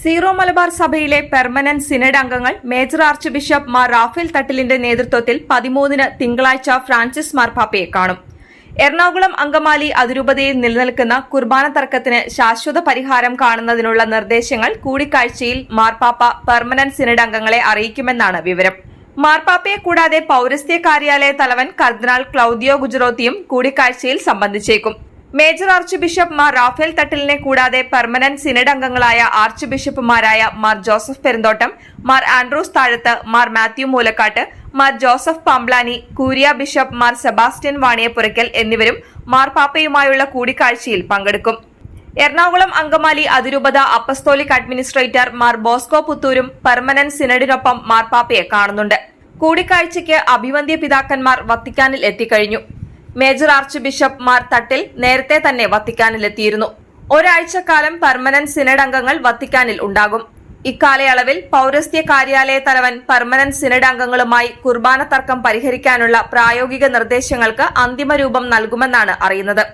Zero Malabar സഭയിലെ permanent synod അംഗങ്ങൾ major archbishop Mar Raphael തട്ടിലിന്റെ നേതൃത്വത്തിൽ പതിമൂന്നിന് തിങ്കളാഴ്ച ഫ്രാൻസിസ് മാർപ്പാപ്പയെ കാണും. എറണാകുളം അങ്കമാലി അതിരൂപതയിൽ നിലനിൽക്കുന്ന കുർബാന തർക്കത്തിന് ശാശ്വത പരിഹാരം കാണുന്നതിനുള്ള നിർദ്ദേശങ്ങൾ കൂടിക്കാഴ്ചയിൽ മാർപ്പാപ്പ പെർമനന്റ് സിനഡ് അംഗങ്ങളെ അറിയിക്കുമെന്നാണ് വിവരം. മാർപ്പാപ്പയെ കൂടാതെ പൌരസ്ത്യ കാര്യാലയ തലവൻ കർദിനാൾ ക്ലൌദിയോ ഗുജറോത്തിയും കൂടിക്കാഴ്ചയിൽ സംബന്ധിച്ചേക്കും. Major archbishop Mar Raphael തട്ടിലിനെ കൂടാതെ പെർമനന്റ് സിനഡ് അംഗങ്ങളായ ആർച്ച് ബിഷപ്പുമാരായ Mar Joseph Perumthottam Mar Andrews Thazhath Mar Mathew Moolakkattu Mar Joseph Pamplany curia bishop Mar Sebastian Vaniyapurackal എന്നിവരും മാർപ്പാപ്പയുമായുള്ള കൂടിക്കാഴ്ചയിൽ പങ്കെടുക്കും. എറണാകുളം അങ്കമാലി അതിരൂപത അപ്പസ്തോലിക് അഡ്മിനിസ്ട്രേറ്റർ മാർ ബോസ്കോ പുത്തൂരും പെർമനന്റ് സിനഡിനൊപ്പം മാർപ്പാപ്പയെ കാണുന്നുണ്ട്. കൂടിക്കാഴ്ചയ്ക്ക് അഭിവന്ധ്യ പിതാക്കന്മാർ വത്തിക്കാനിൽ എത്തിക്കഴിഞ്ഞു. Major archbishop Mar Thattil നേരത്തെ തന്നെ വത്തിക്കാനിലെത്തിയിരുന്നു. ഒരാഴ്ചക്കാലം പെർമനന്റ് സിനഡ് അംഗങ്ങൾ വത്തിക്കാനിൽ ഉണ്ടാകും. ഇക്കാലയളവിൽ പൌരസ്ത്യ കാര്യാലയ തലവൻ പെർമനന്റ് സിനഡ് അംഗങ്ങളുമായി കുർബാന തർക്കം പരിഹരിക്കാനുള്ള പ്രായോഗിക നിർദ്ദേശങ്ങൾക്ക് അന്തിമ രൂപം നൽകുമെന്നാണ് അറിയുന്നത്.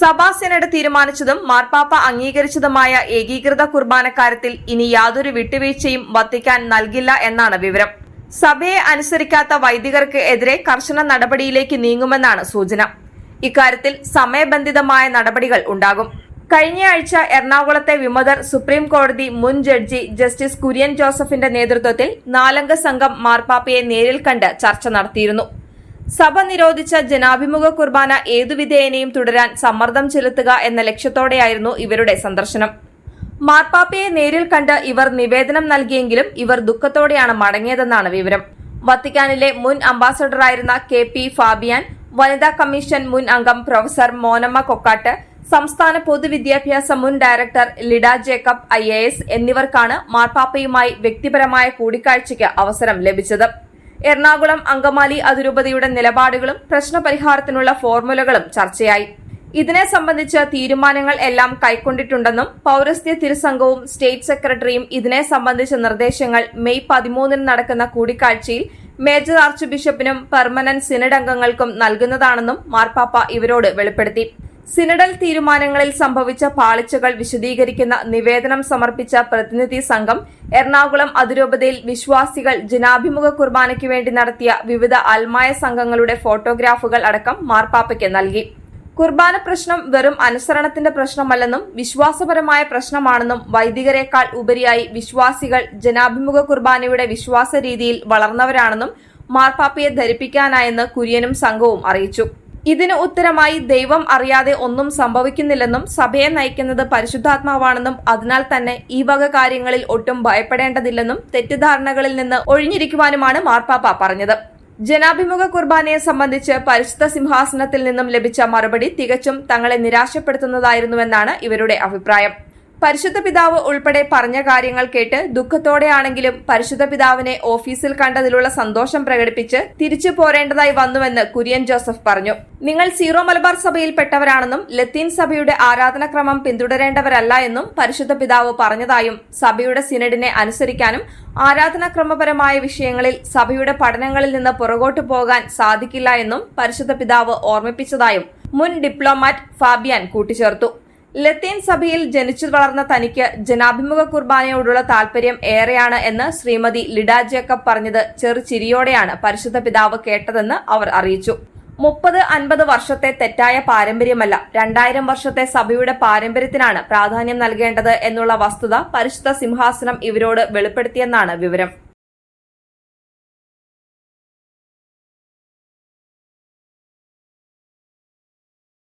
സഭാ സിനഡ് തീരുമാനിച്ചതും മാർപ്പാപ്പ അംഗീകരിച്ചതുമായ ഏകീകൃത കുർബാനക്കാര്യത്തിൽ ഇനി യാതൊരു വിട്ടുവീഴ്ചയും വത്തിക്കാൻ നൽകില്ല എന്നാണ് വിവരം. സഭയെ അനുസരിക്കാത്ത വൈദികർക്ക് എതിരെ കർശന നടപടിയിലേക്ക് നീങ്ങുമെന്നാണ് സൂചന. ഇക്കാര്യത്തിൽ സമയബന്ധിതമായ നടപടികൾ ഉണ്ടാകും. കഴിഞ്ഞയാഴ്ച എറണാകുളത്തെ വിമതർ സുപ്രീം കോടതി മുൻ ജഡ്ജി ജസ്റ്റിസ് കുര്യൻ ജോസഫിന്റെ നേതൃത്വത്തിൽ നാലംഗ സംഘം മാർപ്പാപ്പയെ നേരിൽ കണ്ട് ചർച്ച നടത്തിയിരുന്നു. സഭ നിരോധിച്ച ജനാഭിമുഖ കുർബാന ഏതുവിധേയനെയും തുടരാൻ സമ്മർദ്ദം ചെലുത്തുക എന്ന ലക്ഷ്യത്തോടെയായിരുന്നു ഇവരുടെ സന്ദർശനം. മാർപ്പാപ്പയെ നേരിൽ കണ്ട് ഇവർ നിവേദനം നൽകിയെങ്കിലും ഇവർ ദുഃഖത്തോടെയാണ് മടങ്ങിയതെന്നാണ് വിവരം. വത്തിക്കാനിലെ മുൻ അംബാസഡറായിരുന്ന കെ പി ഫാബിയാൻ വനിതാ കമ്മീഷൻ മുൻ അംഗം പ്രൊഫസർ മോനമ്മ കൊക്കാട്ട് സംസ്ഥാന പൊതുവിദ്യാഭ്യാസ മുൻ director Lida Jacob I A S എന്നിവർക്കാണ് മാർപ്പാപ്പയുമായി വ്യക്തിപരമായ കൂടിക്കാഴ്ചയ്ക്ക് അവസരം ലഭിച്ചത്. എറണാകുളം അങ്കമാലി അതിരൂപതയുടെ നിലപാടുകളും പ്രശ്നപരിഹാരത്തിനുള്ള ഫോർമുലകളും ചർച്ചയായി. ഇതിനെ സംബന്ധിച്ച് തീരുമാനങ്ങൾ എല്ലാം കൈക്കൊണ്ടിട്ടുണ്ടെന്നും പൌരസ്ത്യ തിരുസംഘവും സ്റ്റേറ്റ് സെക്രട്ടറിയും ഇതിനെ സംബന്ധിച്ച നിർദ്ദേശങ്ങൾ മെയ് പതിമൂന്നിന് നടക്കുന്ന കൂടിക്കാഴ്ചയിൽ മേജർ ആർച്ച് ബിഷപ്പിനും പെർമനന്റ് സിനഡ് അംഗങ്ങൾക്കും നൽകുന്നതാണെന്നും മാർപ്പാപ്പ ഇവരോട് വെളിപ്പെടുത്തി. സിനഡൽ തീരുമാനങ്ങളിൽ സംഭവിച്ച പാളിച്ചകൾ വിശദീകരിക്കുന്ന നിവേദനം സമർപ്പിച്ച പ്രതിനിധി സംഘം എറണാകുളം അതിരൂപതയിൽ വിശ്വാസികൾ ജനാഭിമുഖ കുർബാനയ്ക്ക് വേണ്ടി നടത്തിയ വിവിധ അൽമായ സംഘങ്ങളുടെ ഫോട്ടോഗ്രാഫുകൾ അടക്കം മാർപ്പാപ്പയ്ക്ക് നൽകി. കുർബാന പ്രശ്നം വെറും അനുസരണത്തിന്റെ പ്രശ്നമല്ലെന്നും വിശ്വാസപരമായ പ്രശ്നമാണെന്നും വൈദികരെക്കാൾ ഉപരിയായി വിശ്വാസികൾ ജനാഭിമുഖ കുർബാനയുടെ വിശ്വാസ രീതിയിൽ വളർന്നവരാണെന്നും മാർപ്പാപ്പയെ ധരിപ്പിക്കാനായെന്ന് കുര്യനും സംഘവും അറിയിച്ചു. ഇതിന് ഉത്തരമായി ദൈവം അറിയാതെ ഒന്നും സംഭവിക്കുന്നില്ലെന്നും സഭയെ നയിക്കുന്നത് പരിശുദ്ധാത്മാവാണെന്നും അതിനാൽ തന്നെ ഈ വക കാര്യങ്ങളിൽ ഒട്ടും ഭയപ്പെടേണ്ടതില്ലെന്നും തെറ്റിദ്ധാരണകളിൽ നിന്ന് ഒഴിഞ്ഞിരിക്കുവാനുമാണ് മാർപ്പാപ്പ പറഞ്ഞത്. ജനാഭിമുഖ കുർബാനയെ സംബന്ധിച്ച് പരിശുദ്ധ സിംഹാസനത്തിൽ നിന്നും ലഭിച്ച മറുപടി തികച്ചും തങ്ങളെ നിരാശപ്പെടുത്തുന്നതായിരുന്നുവെന്നാണ് ഇവരുടെ അഭിപ്രായം. പരിശുദ്ധ പിതാവ് ഉൾപ്പെടെ പറഞ്ഞ കാര്യങ്ങൾ കേട്ട് ദുഃഖത്തോടെയാണെങ്കിലും പരിശുദ്ധ പിതാവിനെ ഓഫീസിൽ കണ്ടതിലുള്ള സന്തോഷം പ്രകടിപ്പിച്ച് തിരിച്ചു പോരേണ്ടതായി വന്നുവെന്ന് കുര്യൻ ജോസഫ് പറഞ്ഞു. നിങ്ങൾ സീറോ മലബാർ സഭയിൽപ്പെട്ടവരാണെന്നും ലത്തീൻ സഭയുടെ ആരാധനാക്രമം പിന്തുടരേണ്ടവരല്ല എന്നും പരിശുദ്ധ പിതാവ് പറഞ്ഞതായും സഭയുടെ സിനഡിനെ അനുസരിക്കാനും ആരാധനാക്രമപരമായ വിഷയങ്ങളിൽ സഭയുടെ പഠനങ്ങളിൽ നിന്ന് പുറകോട്ടു പോകാൻ സാധിക്കില്ല എന്നും പരിശുദ്ധ പിതാവ് ഓർമ്മിപ്പിച്ചതായും മുൻ ഡിപ്ലോമാറ്റ് ഫാബിയാൻ കൂട്ടിച്ചേർത്തു. ലത്തീൻ സഭയിൽ ജനിച്ചു വളർന്ന തനിക്ക് ജനാഭിമുഖ കുർബാനയോടുള്ള താൽപര്യം ഏറെയാണ് എന്ന് ശ്രീമതി ലിഡ ജേക്കബ് പറഞ്ഞത് ചെറുചിരിയോടെയാണ് പരിശുദ്ധ പിതാവ് കേട്ടതെന്ന് അവർ അറിയിച്ചു. മുപ്പത് അൻപത് വർഷത്തെ തെറ്റായ പാരമ്പര്യമല്ല രണ്ടായിരം വർഷത്തെ സഭയുടെ പാരമ്പര്യത്തിനാണ് പ്രാധാന്യം നൽകേണ്ടത് എന്നുള്ള വസ്തുത പരിശുദ്ധ സിംഹാസനം ഇവരോട് വെളിപ്പെടുത്തിയെന്നാണ് വിവരം.